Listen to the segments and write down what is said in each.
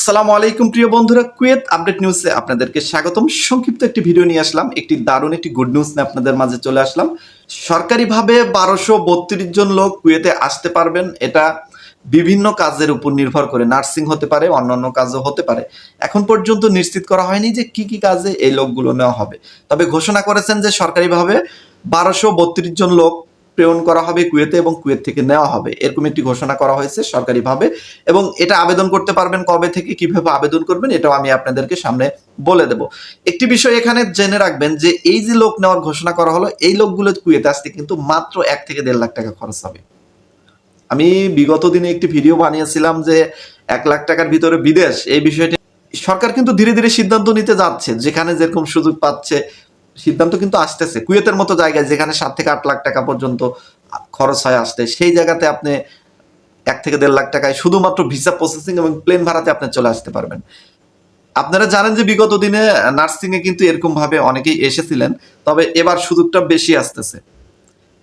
আসসালামু আলাইকুম, প্রিয় বন্ধুরা। কুয়েত আপডেট নিউজে আপনাদেরকে স্বাগতম। সংক্ষিপ্ত একটি ভিডিও নিয়ে আসলাম। একটি দারুণ একটি গুড নিউজ নিয়ে আপনাদের মাঝে চলে আসলাম। সরকারিভাবে বারোশো বত্রিশ জন লোক কুয়েতে আসতে পারবেন। এটা বিভিন্ন কাজের উপর নির্ভর করে। নার্সিং হতে পারে, অন্যান্য কাজও হতে পারে। এখন পর্যন্ত নিশ্চিত করা হয়নি যে কি কি কাজে এই লোকগুলো নেওয়া হবে। তবে ঘোষণা করেছেন যে সরকারিভাবে বারোশো বত্রিশ জন লোক প্রেরণ করা হবে কুয়েতে এবং কুয়েত থেকে নেওয়া হবে। এরকম একটি ঘোষণা করা হয়েছে সরকারিভাবে এবং এটা আবেদন করতে পারবেন কবে থেকে, কীভাবে আবেদন করবেন এটাও আমি আপনাদেরকে সামনে বলে দেব। একটি বিষয় এখানে জেনে রাখবেন যে এই যে লোক নেওয়ার ঘোষণা করা হলো, এই লোকগুলো কুয়েতে আসতে কিন্তু মাত্র এক থেকে দেড় লাখ টাকা খরচ হবে। আমি বিগত দিনে একটি ভিডিও বানিয়েছিলাম যে এক লাখ টাকার ভিতরে বিদেশ, এই বিষয়টি সরকার কিন্তু ধীরে ধীরে সিদ্ধান্ত নিতে যাচ্ছে, যেখানে যেরকম সুযোগ পাচ্ছে সিদ্ধান্ত কিন্তু আসতেছে। কুয়েতের মতো জায়গায় যেখানে সাত থেকে আট লাখ টাকা পর্যন্ত খরচ হয় আসতে, সেই জায়গাতে আপনি এক থেকে দেড় লাখ টাকায় শুধুমাত্র ভিসা প্রসেসিং এবং প্লেন ভাড়াতে আপনি চলে আসতে পারবেন। আপনারা জানেন যে বিগত দিনে নার্সিং এ কিন্তু এরকম ভাবে অনেকেই এসেছিলেন, তবে এবার সুযোগটা বেশি আসতেছে।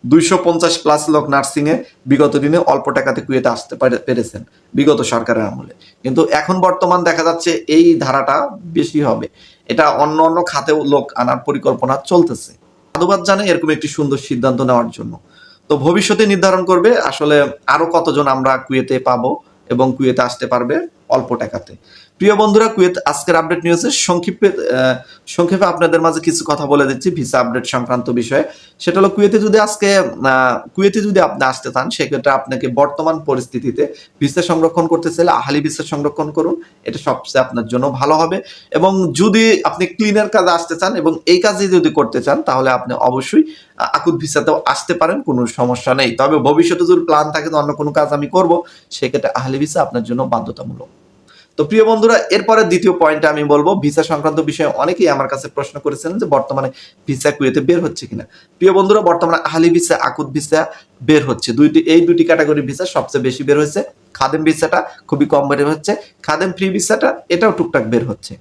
দুইশো পঞ্চাশ প্লাস লোক নার্সিং এ বিগত দিনে অল্প টাকাতে কুয়েতে আসতে পারে- পেরেছেন বিগত সরকারের আমলে। কিন্তু এখন বর্তমান দেখা যাচ্ছে এই ধারাটা বেশি হবে। এটা অন্য অন্য খাতেও লোক আনার পরিকল্পনা চলতেছে। সাধুবাদ জানে এরকম একটি সুন্দর সিদ্ধান্ত নেওয়ার জন্য। তো ভবিষ্যতে নির্ধারণ করবে আসলে আরও কতজন আমরা কুয়েতে পাবো এবং কুয়েতে আসতে পারবে। অল্প টাকাতে। প্রিয় বন্ধুরা, কুয়েত আজকের আপডেট নিউজে সংক্ষেপে সংক্ষেপে আপনাদের মাঝে কিছু কথা বলে দিচ্ছি ভিসা আপডেট সংক্রান্ত বিষয়ে। সেটা হলো কুয়েতে যদি আজকে কুয়েতে যদি আপনি আসতে চান, সেক্ষেত্রে আপনাকে বর্তমান পরিস্থিতিতে ভিসা সংরক্ষণ করতে চাইলে আহালি ভিসা সংরক্ষণ করুন। এটা সবচেয়ে আপনার জন্য ভালো হবে। এবং যদি আপনি ক্লিনার কাজে আসতে চান এবং এই কাজে যদি করতে চান, তাহলে আপনি অবশ্যই আকুত ভিসাতেও আসতে পারেন, কোনো সমস্যা নেই। তবে ভবিষ্যতে যদি প্ল্যান থাকে অন্য কোনো কাজ আমি করব, সেক্ষেত্রে আহলি ভিসা আপনার জন্য বাধ্যতামূলক। তো প্রিয় বন্ধুরা, এরপরে দ্বিতীয় পয়েন্টে আমি বলব ভিসা সংক্রান্ত বিষয়ে অনেকেই আমার কাছে প্রশ্ন করেছেন যে বর্তমানে ভিসা কুয়েতে বের হচ্ছে কিনা। প্রিয় বন্ধুরা, বর্তমানে আহলি ভিসা আকুদ ভিসা বের হচ্ছে। দুইটি, এই দুটি ক্যাটাগরি ভিসা সবচেয়ে বেশি বের হয়েছে। খাদেম ভিসাটা খুবই কম বের হচ্ছে। খাদেম ফ্রি ভিসাটা এটাও টুকটাক বের হচ্ছে।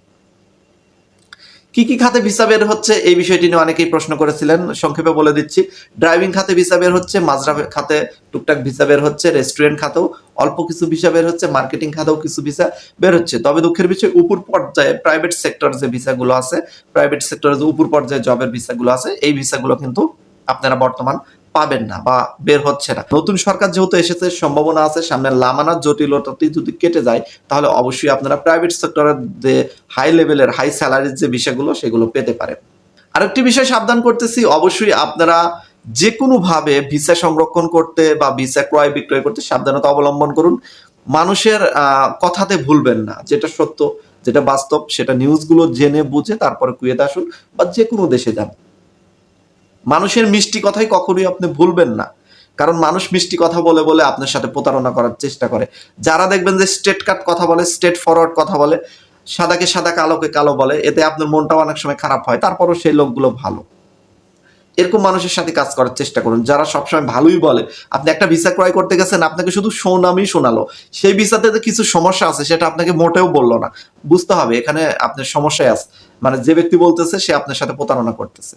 কি কি খাতে ভিসা বের হচ্ছে? এই বিষয়টি নিয়ে অনেকেই প্রশ্ন করেছিলেন। সংক্ষেপে বলে দিচ্ছি, ড্রাইভিং খাতে ভিসা বের হচ্ছে, মাজরা খাতে টুকটাক ভিসা বের হচ্ছে, রেস্টুরেন্ট খাতেও অল্প কিছু ভিসা বের হচ্ছে, মার্কেটিং খাতেও কিছু ভিসা বের হচ্ছে। তবে দুঃখের বিষয়, উপর পর্যায়ে প্রাইভেট সেক্টর যে ভিসাগুলো আছে প্রাইভেট সেক্টরে যে উপর পর্যায়ে জবের ভিসাগুলো আছে, এই ভিসাগুলো কিন্তু আপনারা বর্তমান পাবেন না বা বের হচ্ছে না। নতুন সরকার যেহেতু এসেছে, সম্ভাবনা আছে সামনে লামানার জটিলতাটি যদি কেটে যায়, তাহলে অবশ্যই আপনারা প্রাইভেট সেক্টরের যে হাই লেভেলের হাই স্যালারির যে বিষয়গুলো, সেগুলো পেতে পারেন। আরেকটি বিষয় সাবধান করতেছি, অবশ্যই আপনারা যে কোনোভাবে ভিসা সংরক্ষণ করতে বা ভিসা ক্রয় বিক্রয় করতে সাবধানতা অবলম্বন করুন। মানুষের কথাতে ভুলবেন না, যেটা সত্য, যেটা বাস্তব, সেটা নিউজগুলো জেনে বুঝে তারপরে কুয়েতে আসুন বা যে কোনো দেশে যান। মানুষের মিষ্টি কথাই কখনোই আপনি ভুলবেন না। কারণ মানুষ মিষ্টি কথা বলে বলে আপনার সাথে প্রতারণা করার চেষ্টা করে। যারা দেখবেন যে স্টেট কাট কথা বলে স্টেট ফরওয়ার্ড কথা বলে, সাদাকে সাদা, কালোকে কালো বলে, এতে আপনার মনটাও অনেক সময় খারাপ হয়, তারপরও সেই লোকগুলো ভালো। এরকম মানুষের সাথে কাজ করার চেষ্টা করুন। যারা সবসময় ভালোই বলে, আপনি একটা ভিসা ক্রয় করতে গেছেন, আপনাকে শুধু সৌনামই শোনালো। সেই ভিসাতে যে কিছু সমস্যা আছে, সেটা আপনাকে মোটেও বলল না। বুঝতে হবে, এখানে আপনার সমস্যায় আছে। মানে যে ব্যক্তি বলতেছে, সে আপনার সাথে প্রতারণা করতেছে।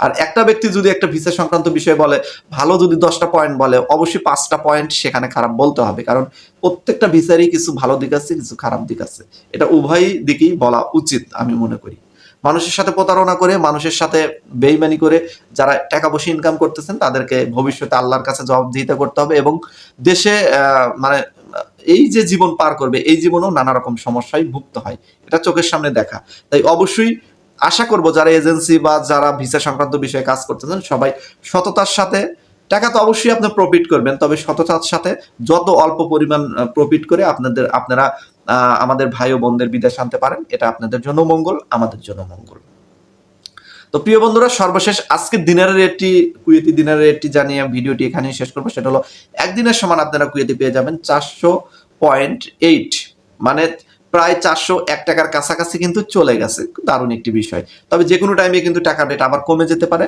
আর একটা ব্যক্তি যদি একটা ভিসা সংক্রান্ত বিষয় বলে, ভালো যদি দশটা পয়েন্ট বলে, অবশ্যই পাঁচটা পয়েন্ট সেখানে খারাপ বলতে হবে। কারণ প্রত্যেকটা ভিসারই কিছু ভালো দিক আছে, কিছু খারাপ দিক আছে। এটা উভয় দিকেই বলা উচিত আমি মনে করি। মানুষের সাথে প্রতারণা করে, মানুষের সাথে বেইমানি করে যারা টাকা পয়সা ইনকাম করতেছেন, তাদেরকে ভবিষ্যতে আল্লাহর কাছে জবাবদিহিতা করতে হবে এবং দেশে মানে এই যে জীবন পার করবে, এই জীবনেও নানা রকম সমস্যায় ভুগতে হয়। এটা চোখের সামনে দেখা। তাই অবশ্যই আশা করব যারা এজেন্সি বা যারা ভিসা সংক্রান্ত বিষয়ে কাজ করতেছেন, সবাই সততার সাথে, টাকা তো অবশ্যই আপনি প্রফিট করবেন, তবে সততার সাথে যত অল্প পরিমাণ প্রফিট করে আপনাদের, আপনারা আমাদের ভাই ও বোনদের বিদেশ আনতে পারেন, এটা আপনাদের জন্য মঙ্গল, আমাদের জন্য মঙ্গল। তো প্রিয় বন্ধুরা, সর্বশেষ আজকের দিনের রেটটি, কুয়েতি দিনের রেটটি জানিয়ে ভিডিওটি এখানেই শেষ করব, সেটা হলো, একদিনের সমান আপনারা কুয়েতি পেয়ে যাবেন চারশো পয়েন্ট এইট মানে প্রায় চারশো এক টাকার কাছাকাছি কিন্তু চলে গেছে। দারুণ একটি বিষয়। তবে যে কোনো টাইমে কিন্তু টাকা রেট আবার কমে যেতে পারে।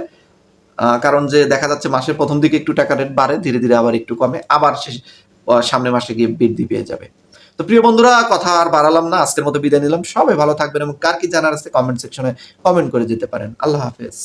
কারণ যে দেখা যাচ্ছে মাসের প্রথম দিকে একটু টাকা রেট বাড়ে ধীরে ধীরে আবার একটু কমে আবার আহ, সামনের মাসে গিয়ে বৃদ্ধি পেয়ে যাবে। তো প্রিয় বন্ধুরা কথা আর বাড়ালাম না আজকের মতো বিদায় নিলাম। সবাই ভালো থাকবেন এবং কার কি জানার আছে কমেন্ট সেকশনে কমেন্ট করে যেতে পারেন। আল্লাহ হাফেজ।